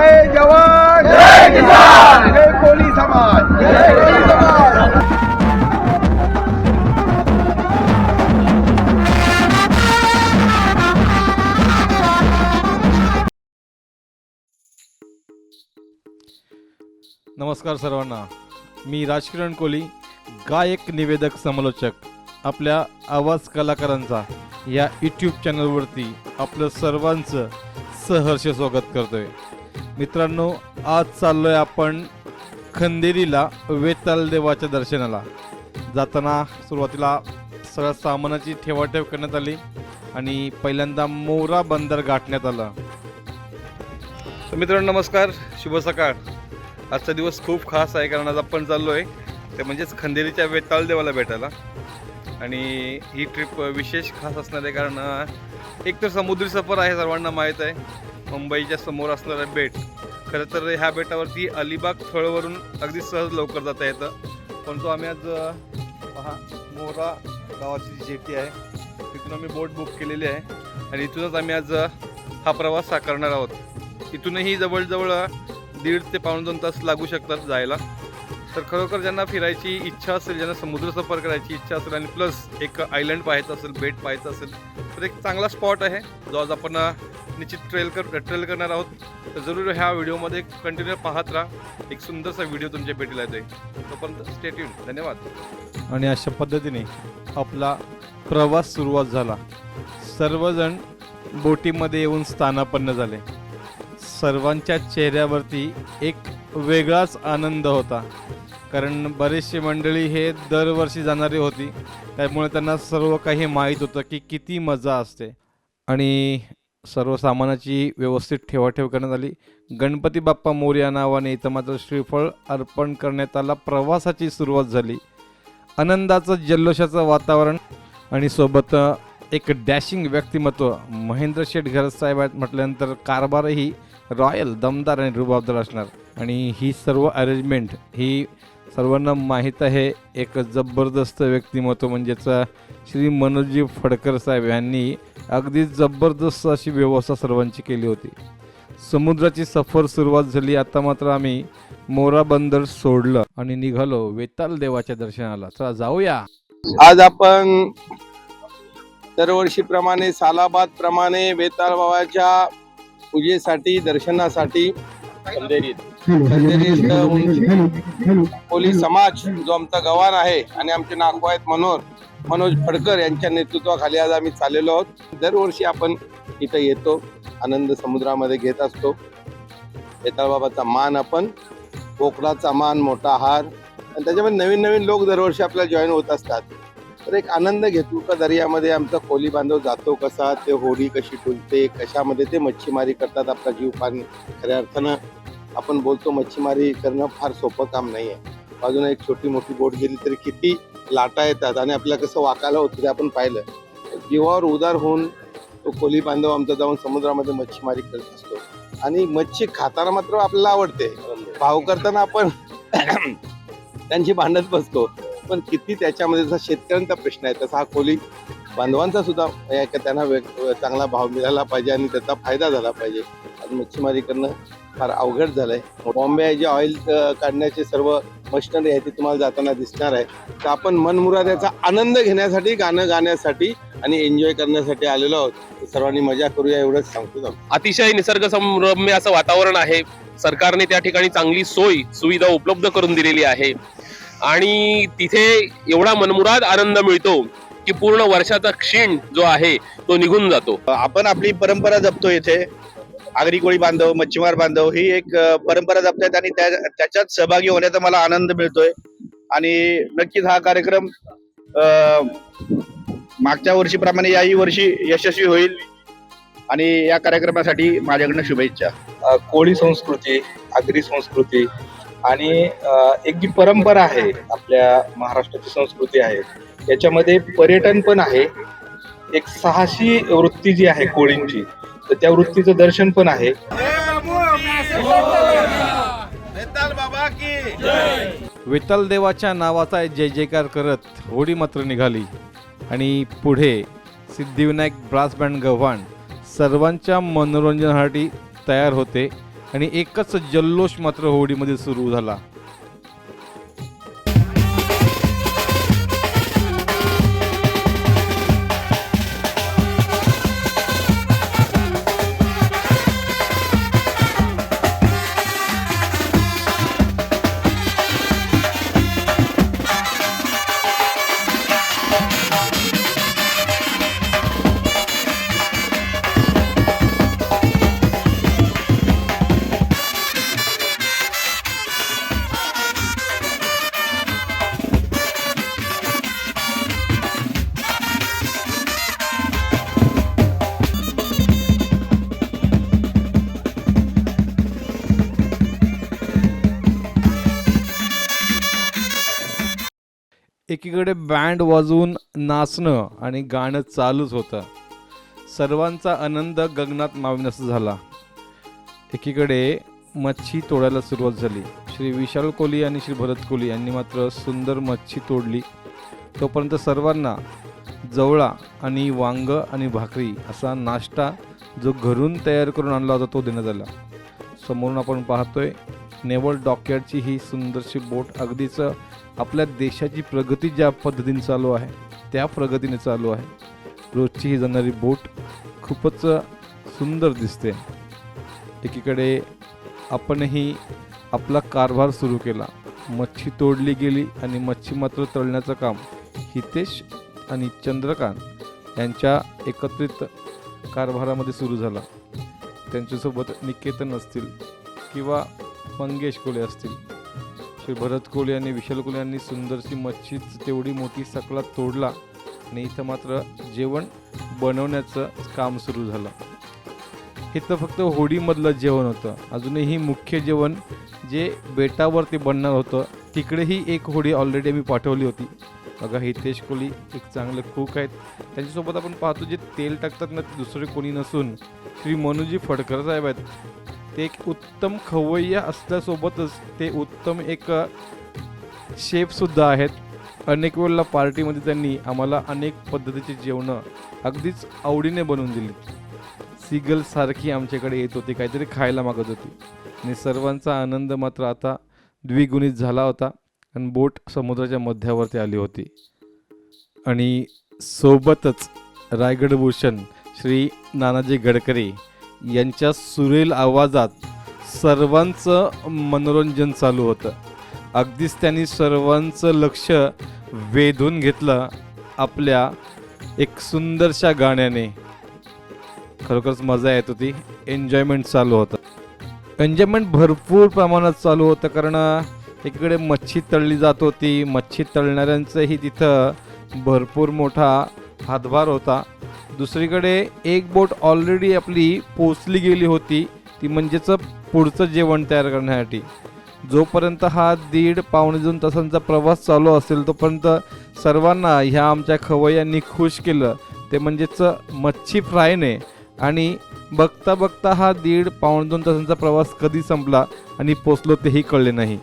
जय जवान। जय किसान। जय कोली समाज। जय कोली समाज। नमस्कार सर्वांना. मी राजकिरण कोली गायक निवेदक समालोचक. आपल्या आवाज कलाकारांचा या यूट्यूब चॅनलवरती आपलं सर्वांचं सहर्ष स्वागत करतोय. मित्रांनो आज चाललोय आपण खंदेरीला वेताल देवाच्या दर्शनाला. जाताना सुरुवातीला सगळ्या सामानाची ठेवाठेव करण्यात आली आणि पहिल्यांदा मोरा बंदर गाठण्यात आला. तर मित्रांनो नमस्कार. शुभ सकाळ. आजचा दिवस खूप खास आहे कारण आज आपण चाललो आहे ते म्हणजेच खंदेरीच्या वेताळ देवाला भेटायला. आणि ही ट्रिप विशेष खास असणार आहे कारण एक तर समुद्री सफर आहे सर्वांना माहीत आहे. मुंबईच्या समोर असणारं बेट. खरं तर ह्या बेटावरती अलिबाग थळवरून अगदी सहज लवकर जाता येतं. परंतु आम्ही आज पहा मोरा गावाची जी जेटी आहे. तिथून आम्ही बोट बुक केलेली आहे. आणि इथूनच आम्ही आज हा प्रवास साकारणार आहोत. इथूनही जवळजवळ दीड ते पाऊण दोन तास लागू शकतात जायला. तर खरोखर ज्यांना फिरायची इच्छा असेल ज्यांना समुद्र सफर करायची इच्छा असेल आणि प्लस एक आयलंड पाहायचं असेल बेट पाहायचं असेल तर एक चांगला स्पॉट आहे. जो आज आपण निश्चित ट्रेल कर ट्रेल करणार आहोत. तर जरूर ह्या व्हिडिओमध्ये कंटिन्यू पाहत राहा. एक सुंदरसा व्हिडिओ तुमच्या भेटीला येतोय तोपर्यंत स्टेट येऊन धन्यवाद. आणि अशा पद्धतीने आपला प्रवास सुरुवात झाला. सर्वजण बोटीमध्ये येऊन स्थानापन्न झाले. सर्वांच्या चेहऱ्यावरती एक वेगळाच आनंद होता. कारण बरेचशी मंडळी हे दरवर्षी जाणारी होती. त्यामुळे त्यांना सर्व काही माहीत होतं की किती मजा असते. आणि सर्व सामानाची व्यवस्थित ठेवाठेव करण्यात आली. गणपती बाप्पा मोर्या नावाने इथं मात्र श्रीफळ अर्पण करण्यात आला. प्रवासाची सुरुवात झाली. आनंदाचं जल्लोषाचं वातावरण आणि सोबत एक डॅशिंग व्यक्तिमत्व. महेंद्र शेठ घरसाहेब आहेत म्हटल्यानंतर कारभारही रॉयल दमदार आणि रुबाबदार असणार. आणि ही सर्व अरेंजमेंट ही सर्वांना माहीत आहे एक जबरदस्त व्यक्तिमत्व म्हणजेच श्री मनोजी फडकर साहेब यांनी अगदी जबरदस्त अशी व्यवस्था सर्वांची केली होती. समुद्राची सफर सुरुवात झाली आता मात्र आम्ही मोरा बंदर सोडलं आणि निघालो वेताल देवाच्या दर्शनाला. चला जाऊया. आज आपण दरवर्षीप्रमाणे सालाबाद प्रमाणे वेताळ बाबाच्या पूजेसाठी दर्शनासाठी पोलीस समाज जो आमचा गवान आहे आणि आमचे नागो आहेत मनोहर मनोज फडकर यांच्या नेतृत्वाखाली आज आम्ही चाललेलो आहोत. दरवर्षी आपण इथं येतो आनंद समुद्रामध्ये घेत असतो. वेताळ बाबाचा मान आपण कोकणाचा मान मोठा हार आणि त्याच्यामध्ये नवीन नवीन लोक दरवर्षी आपल्याला जॉईन होत असतात. तर एक आनंद घेतो का दर्यामध्ये आमचा कोली बांधव जातो कसा ते होडी कशी डुलते कशामध्ये ते मच्छीमारी करतात आपला जीव पाणी खऱ्या अर्थानं. आपण बोलतो मच्छीमारी करणं फार सोपं काम नाही आहे अजून एक छोटी मोठी बोट गेली तरी किती लाटा येतात आणि आपल्याला कसं वाकायला होतं ते आपण पाहिलं. जीवावर उदार होऊन तो कोली बांधव आमचा जाऊन समुद्रामध्ये मच्छीमारी करत असतो. आणि मच्छी खाताना मात्र आपल्याला आवडते. भाव करताना आपण त्यांची भांडत बसतो. पण किती त्याच्यामध्ये जसा शेतकऱ्यांचा प्रश्न आहे तसा हा कोली बांधवांचा सुद्धा त्यांना चांगला भाव मिळाला पाहिजे आणि त्याचा फायदा झाला पाहिजे. मच्छीमारी करणं फार अवघड झालंय. बॉम्बे जे ऑइल काढण्याचे सर्व मशिनरी आहे ती तुम्हाला जाताना दिसणार आहे तर आपण मनमुराद याचा आनंद घेण्यासाठी गाणं गाण्यासाठी आणि एन्जॉय करण्यासाठी आलेलो आहोत. तर सर्वांनी मजा करूया एवढंच सांगतो. अतिशय निसर्गसंरम्य असं वातावरण आहे. सरकारने त्या ठिकाणी चांगली सोय सुविधा उपलब्ध करून दिलेली आहे. आणि तिथे एवढा मनमुराद आनंद मिळतो की पूर्ण वर्षाचा क्षीण जो आहे तो निघून जातो. आपण आपली परंपरा जपतो इथे. आगरी कोळी बांधव मच्छीमार बांधव ही एक परंपरा जपतात आणि त्या त्याच्यात सहभागी होण्याचा मला आनंद मिळतोय. आणि नक्कीच हा कार्यक्रम मागच्या वर्षीप्रमाणे याही वर्षी यशस्वी होईल. आणि या कार्यक्रमासाठी माझ्याकडनं शुभेच्छा. कोळी संस्कृती आगरी संस्कृती आणि एक जी परंपरा आहे आपल्या महाराष्ट्राची संस्कृती आहे याच्यामध्ये पर्यटन पण आहे. एक साहसी वृत्ती जी आहे कोळींची तर त्या वृत्तीचं दर्शन पण आहे. विठ्ठल देवाच्या नावाचा जय जयकार करत होडी मात्र निघाली. आणि पुढे सिद्धिविनायक ब्रास बँड गव्हाण सर्वांच्या मनोरंजनासाठी तयार होते. आणि एकच जल्लोष मात्र होडीमध्ये सुरू झाला. एकीकडे बँड वाजवून नाचणं आणि गाणं चालूच होतं. सर्वांचा आनंद गगनात माविनासा झाला. एकीकडे मच्छी तोडायला सुरुवात झाली. श्री विशाल कोहली आणि श्री भरत कोहली यांनी मात्र सुंदर मच्छी तोडली. तोपर्यंत सर्वांना जवळा आणि वांग आणि भाकरी असा नाश्ता जो घरून तयार करून आणला होता तो देण्यात आला. समोरून आपण पाहतोय नेवल डॉकयार्डची ही सुंदरशी बोट अगदीच आपल्या देशाची प्रगती ज्या पद्धतीने चालू आहे त्या प्रगतीने चालू आहे. रोजची ही जाणारी बोट खूपच सुंदर दिसते. एकीकडे आपणही आपला कारभार सुरू केला. मच्छी तोडली गेली आणि मच्छी मात्र तळण्याचं काम हितेश आणि चंद्रकांत यांच्या एकत्रित कारभारामध्ये सुरू झाला. त्यांच्यासोबत निकेतन असतील किंवा मंगेश कोले असतील. श्री भरत कोले आणि विशाल कोले यांनी सुंदरशी मच्छीच तेवढी मोठी सकला तोडला आणि इथं मात्र जेवण बनवण्याचं काम सुरू झालं. हे तर फक्त होडीमधलं जेवण होतं. अजूनही मुख्य जेवण जे बेटावरती बनणार होतं तिकडेही एक होडी ऑलरेडी मी पाठवली होती. बघा हितेश कोहली एक चांगले कुक आहेत. त्यांच्यासोबत आपण पाहतो जे तेल टाकतात ना ते दुसरे कोणी नसून. श्री मनोजी फडकर साहेब आहेत. ते एक उत्तम खवय्या असल्यासोबतच ते उत्तम एक शेफसुद्धा आहेत. अनेक वेळेला पार्टीमध्ये त्यांनी आम्हाला अनेक पद्धतीची जेवणं अगदीच आवडीने बनवून दिली. सिगलसारखी आमच्याकडे येत होती काहीतरी खायला मागत होती. आणि सर्वांचा आनंद मात्र आता द्विगुणित झाला होता. आणि बोट समुद्राच्या मध्यावरती आली होती. आणि सोबतच रायगड भूषण श्री नानाजी गडकरी यांच्या सुरेल आवाजात सर्वांचं मनोरंजन चालू होतं. अगदीच त्यांनी सर्वांचं लक्ष वेधून घेतलं आपल्या एक सुंदरशा गाण्याने. खरोखरच मजा येत होती. एन्जॉयमेंट चालू होतं. एन्जॉयमेंट भरपूर प्रमाणात चालू होतं कारण एकीकडे मच्छी तळली जात होती. मच्छी तळणाऱ्यांचंही तिथं भरपूर मोठा हातभार होता. दुसरीकडे एक बोट ऑलरेडी आपली पोचली गेली होती. ती म्हणजेच पुढचं जेवण तयार करण्यासाठी. जोपर्यंत हा दीड पावणे दोन तासांचा प्रवास चालू असेल तोपर्यंत सर्वांना ह्या आमच्या खवय्यांनी खुश केलं. ते म्हणजेच मच्छी फ्रायने. आणि बघता बघता हा दीड पावणे दोन तासांचा प्रवास कधी संपला आणि पोचलो तेही कळले नाही.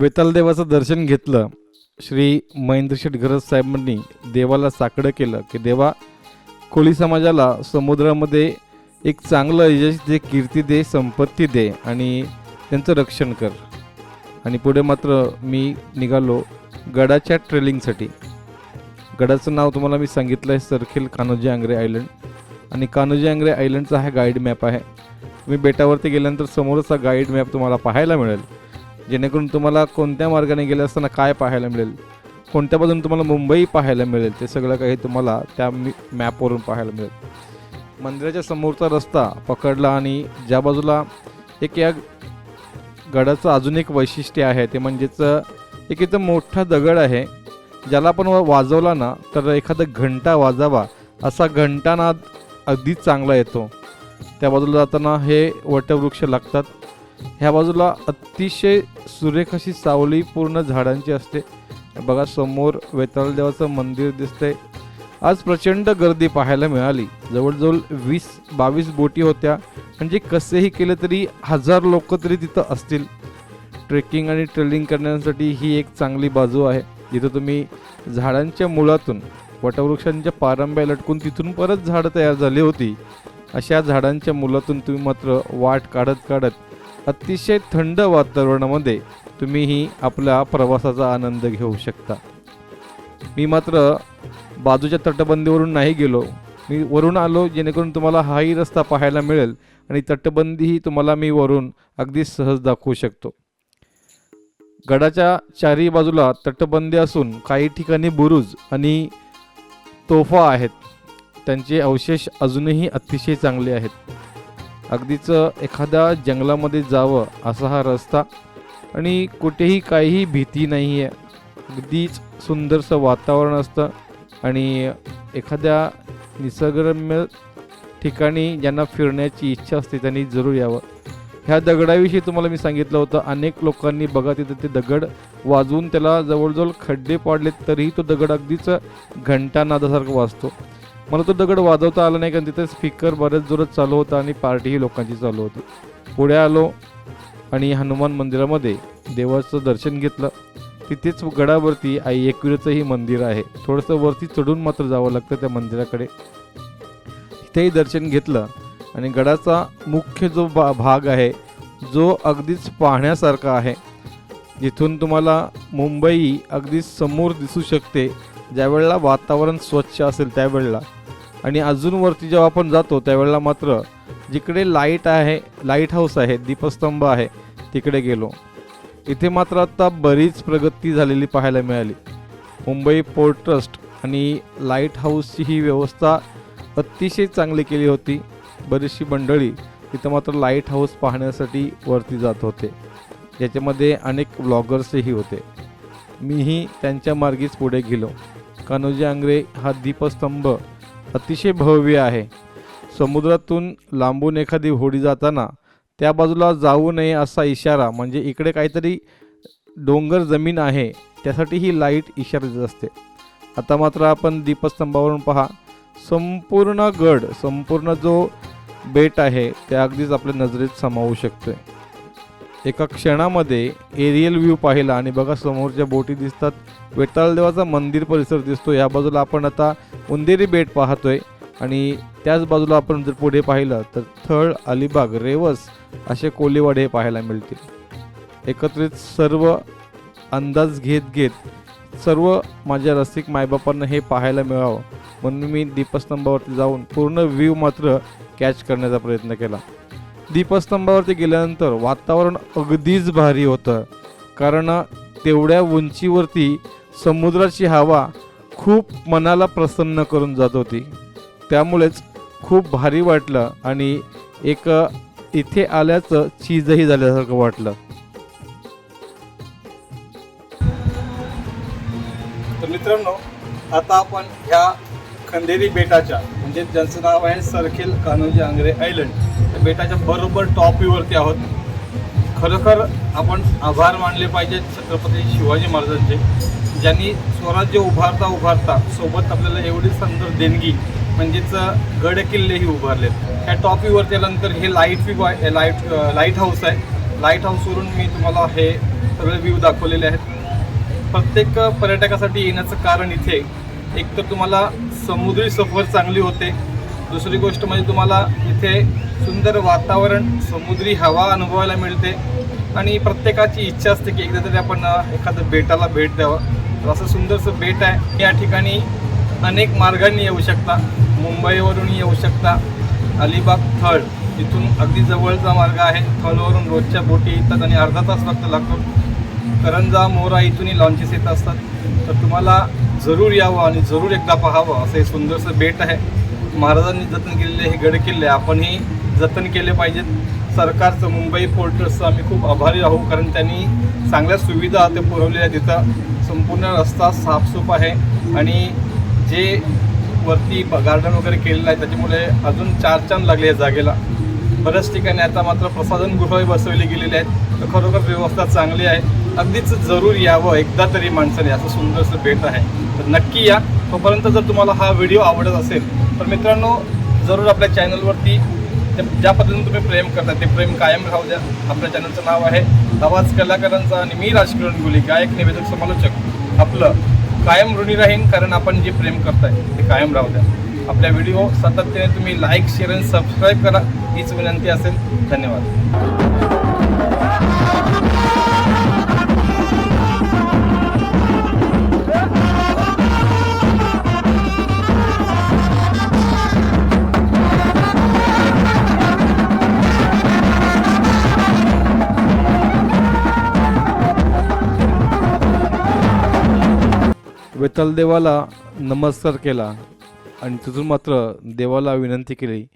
वेतालदेवाचं दर्शन घेतलं श्री महेंद्र शेठ साहेबांनी देवाला साकडं केलं की देवा कोळी समाजाला समुद्रामध्ये एक चांगलं यश दे कीर्ती दे संपत्ती दे आणि त्यांचं रक्षण कर. आणि पुढे मात्र मी निघालो गडाच्या ट्रेलिंगसाठी. गडाचं नाव तुम्हाला मी सांगितलं आहे सरखेल कान्होजी आंग्रे आयलंड. आणि कान्होजी आंग्रे आयलंडचा हा गाईड मॅप आहे. तुम्ही बेटावरती गेल्यानंतर समोरचा गाईड मॅप तुम्हाला पाहायला मिळेल. जेणेकरून तुम्हाला कोणत्या मार्गाने गेले असताना काय पाहायला मिळेल? कोणत्या बाजूने तुम्हाला मुंबई पाहायला मिळेल? ते सगळं काही तुम्हाला त्या मी मॅपवरून पाहायला मिळेल. मंदिराच्या समोरचा रस्ता पकडला आणि ज्या बाजूला एक या गडाचं अजून एक वैशिष्ट्य आहे ते म्हणजेच एक इथं मोठा दगड आहे. ज्याला आपण वाजवला ना तर एखादा घंटा वाजावा असा घंटानाद अगदी चांगला येतो. त्या बाजूला जाताना हे वटवृक्ष लागतात. ह्या बाजूला अतिशय सुरेख अशी सावली पूर्ण झाडांची असते. बघा समोर वेताळ देवाचं मंदिर दिसतंय. आज प्रचंड गर्दी पाहायला मिळाली. जवळजवळ वीस बावीस बोटी होत्या. म्हणजे कसेही केले तरी हजार लोक तरी तिथं असतील. ट्रेकिंग आणि ट्रेलिंग करण्यासाठी ही एक चांगली बाजू आहे. जिथं तुम्ही झाडांच्या मुळातून वटवृक्षांच्या पारंब्या लटकून तिथून परत झाडं तयार झाली होती. अशा झाडांच्या मुलातून तुम्ही मात्र वाट काढत काढत अतिशय थंड वातावरणामध्ये तुम्हीही आपल्या प्रवासाचा आनंद घेऊ शकता. मी मात्र बाजूच्या तटबंदीवरून नाही गेलो. मी वरून आलो जेणेकरून तुम्हाला हाही रस्ता पाहायला मिळेल आणि तटबंदीही तुम्हाला मी वरून अगदी सहज दाखवू शकतो. गडाच्या चारी बाजूला तटबंदी असून काही ठिकाणी बुरुज आणि तोफा आहेत. त्यांचे अवशेष अजूनही अतिशय चांगले आहेत. अगदीच एखाद्या जंगलामध्ये जावं असा हा रस्ता आणि कुठेही काहीही भीती नाही आहे अगदीच सुंदरसं वातावरण असतं आणि एखाद्या निसर्गरम्य ठिकाणी ज्यांना फिरण्याची इच्छा असते त्यांनी जरूर यावं. ह्या दगडाविषयी तुम्हाला मी सांगितलं होतं अनेक लोकांनी बघा तिथं ते दगड वाजवून त्याला जवळजवळ खड्डे पाडले तरीही तो दगड अगदीच घंटानादासारखा वाजतो. मला तो दगड वाजवता आला नाही कारण तिथे स्पीकर बऱ्याच जोरात चालू होता आणि पार्टीही लोकांची चालू होती. पुढे आलो आणि हनुमान मंदिरामध्ये देवाचं दर्शन घेतलं. तिथेच गडावरती आई एकविरेचंही मंदिर आहे. थोडंसं वरती चढून मात्र जावं लागतं त्या मंदिराकडे. तिथेही दर्शन घेतलं आणि गडाचा मुख्य जो बा भाग आहे जो अगदीच पाहण्यासारखा आहे. जिथून तुम्हाला मुंबई अगदी समोर दिसू शकते. ज्यावेळेला वातावरण स्वच्छ असेल त्यावेळेला. आणि अजून वरती जेव्हा आपण जातो त्यावेळेला मात्र जिकडे लाइट आहे लाइट हाऊस आहे दीपस्तंभ आहे तिकडे गेलो. इथे मात्र आत्ता बरीच प्रगती झालेली पाहायला मिळाली. मुंबई पोर्ट ट्रस्ट आणि लाइट हाऊसची ही व्यवस्था अतिशय चांगली केली होती. बरीचशी मंडळी तिथं मात्र लाइट हाऊस पाहण्यासाठी वरती जात होते. ज्याच्यामध्ये अनेक ब्लॉगर्सही होते. मीही त्यांच्या मार्गीच पुढे गेलो. कान्होजी आंग्रे हा दीपस्तंभ अतिशय भव्य आहे. समुद्रातून लांबून एखादी होडी जाताना त्या बाजूला जाऊ नये असा इशारा म्हणजे इकडे काहीतरी डोंगर जमीन आहे त्यासाठी ही लाइट इशारा देत असते. आता मात्र आपण दीपस्तंभावरून पहा. संपूर्ण गड संपूर्ण जो बेट आहे ते अगदीच आपल्या नजरेत सामावू शकतोय. एका क्षणामध्ये एरियल व्ह्यू पाहिला आणि बघा समोरच्या बोटी दिसतात. वेताळदेवाचा मंदिर परिसर दिसतो. या बाजूला आपण आता उंदेरी बेट पाहतोय. आणि त्याच बाजूला आपण जर पुढे पाहिलं तर थळ अलिबाग रेवस असे कोलीवाडे पाहायला मिळतील. एकत्रित सर्व अंदाज घेत घेत सर्व माझ्या रसिक मायबापांना हे पाहायला मिळावं. म्हणून मी दीपस्तंभावरती जाऊन पूर्ण व्ह्यू मात्र कॅच करण्याचा प्रयत्न केला. दीपस्तंभावरती गेल्यानंतर वातावरण अगदीच भारी होतं. कारण तेवढ्या उंचीवरती समुद्राची हवा खूप मनाला प्रसन्न करून जात होती. त्यामुळेच खूप भारी वाटलं आणि एक इथे आल्याचं चीजही झाल्यासारखं वाटलं. तर मित्रांनो आता आपण ह्या खंदेरी बेटाच्या म्हणजे ज्यांचं नाव आहे सरखेल कान्होजी आंग्रे आयलंड. त्या बेटाच्या बरोबर टॉपीवरती आहोत. खरोखर आपण आभार मानले पाहिजेत छत्रपती शिवाजी महाराजांचे ज्यांनी स्वराज्य उभारता उभारता सोबत आपल्याला एवढी सुंदर देणगी म्हणजेच गडकिल्लेही उभारलेत. ह्या टॉप आल्यानंतर हे लाइट व्ह्यू आहे लाइट लाइट हाऊस आहे. लाइट हाऊसवरून मी तुम्हाला हे सगळे व्ह्यू दाखवलेले आहेत. प्रत्येक पर्यटकासाठी येण्याचं कारण इथे एक तर तुम्हाला समुद्री सफर चांगली होते. दुसरी गोष्ट म्हणजे तुम्हाला इथे सुंदर वातावरण समुद्री हवा अनुभवायला मिळते. आणि प्रत्येकाची इच्छा असते की एकदा तरी आपण एखादं बेटाला भेट द्यावं. तर असं सुंदरसं बेट आहे. या ठिकाणी अनेक मार्गांनी येऊ शकता. मुंबईवरून येऊ शकता. अलिबाग थळ इथून अगदी जवळचा मार्ग आहे. थळवरून रोजच्या बोटी येतात आणि अर्धा तास फक्त लागतो. करंजा मोरा इथूनही लॉन्चेस येत असतात. तर तुम्हाला जरूर यावं आणि जरूर एकदा पाहावं असं हे सुंदरसं बेट आहे. महाराजांनी जतन केलेले हे गड किल्ले आपणही जतन केले पाहिजेत. सरकारचं मुंबई पोर्टर्सचं आम्ही खूप आभारी राहू कारण त्यांनी चांगल्या सुविधा ते पुरवलेल्या आहेत. तिथं संपूर्ण रस्ता साफसूफ आहे आणि जे वरती गार्डन वगैरे केलेलं आहे त्याच्यामुळे अजून चार चांद लागले या जागेला. बऱ्याच ठिकाणी आता मात्र प्रसाधन गृह बसवले गेलेले आहेत. तर खरोखर व्यवस्था चांगली आहे. अगदीच जरूर यावं एकदा तरी माणसाने असं सुंदरसं भेट आहे. तर नक्की या. तोपर्यंत जर तुम्हाला हा व्हिडिओ आवडत असेल तर मित्रांनो जरूर आपल्या चॅनलवरती ज्या पद्धतीने तुम्ही प्रेम करता ते प्रेम कायम राहू द्या. आपल्या चॅनलचं नाव आहे आवाज कलाकारांचा आणि मी राजकिरण गुली गायक निवेदक समालोचक. आपलं कायम ऋणी राहीन कारण आपण जे प्रेम करताय ते कायम राहू द्या. आपल्या व्हिडिओ सातत्याने तुम्ही लाईक शेअर आणि सबस्क्राईब करा. हीच विनंती असेल. धन्यवाद. विठ्ठल देवाला नमस्कार केला आणि तिथून मात्र देवाला विनंती केली.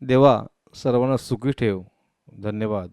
देवा सर्वांना सुखी ठेव. धन्यवाद.